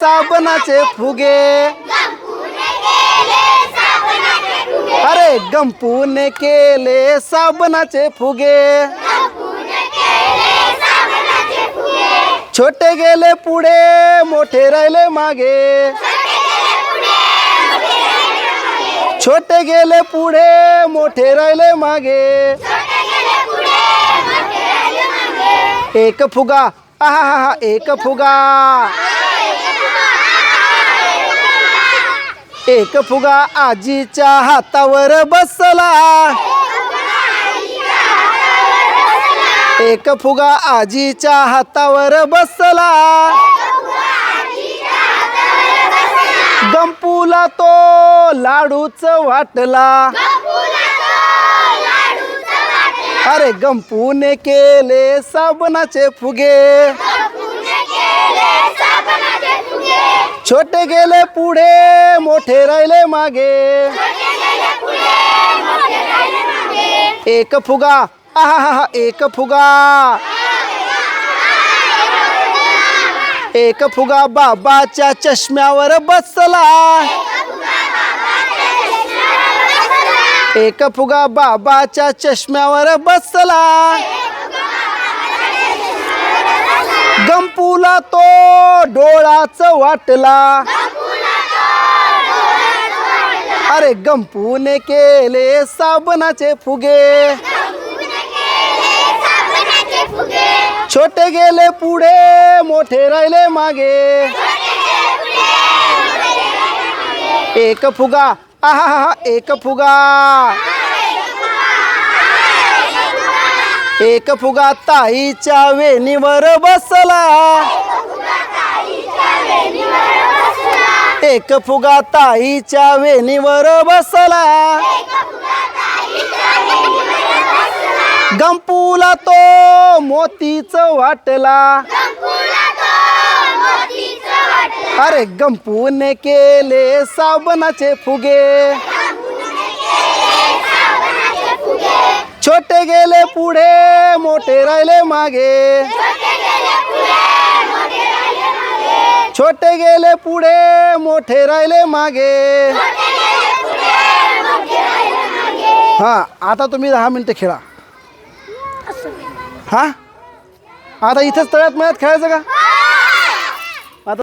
साबणाचे फुगे। अरे गंपूने केले साबणाचे फुगे। छोटे गेले पुढे, मोठे राहिले मागे। छोटे गेले पुढे, मोठे राहिले मागे। एक फुगा आहा हा हा एक फुगा। एक फुगा आजीच्या हातावर बसला. एक फुगा आजीच्या हातावर बसला. गंपूला तो लाडूच वाटला. अरे गंपूने केले साबणाचे फुगे. छोटे गेले पुढे मोठे राहिले मागे. एक फुगा आहा एक फुगा. एक फुगा बाबाच्या चष्म्यावर बसला. एक फुगा बाबाच्या चष्म्यावर बसला. गंपूला तो डोळाच वाटला. अरे गंपूने केले साबणाचे फुगे. छोटे गेले पुढे मोठे राहिले मागे. एक फुगा आहा हा हा एक फुगा. एक फुगा ताईच्या वेणीवर बसला. एक फुगा ताईच्या वेणीवर बसला. गंपूला तो मोतीच वाटला. अरे गंपूने केले साबणाचे फुगे. छोटे गेले पुढे मोठे राहिले मागे. छोटे गेले पुढे मोठे राहिले मागे. हां आता तुम्ही दहा मिनटं खेळा. हां? आता इथंच तळ्यात मळ्यात खेळायचं का?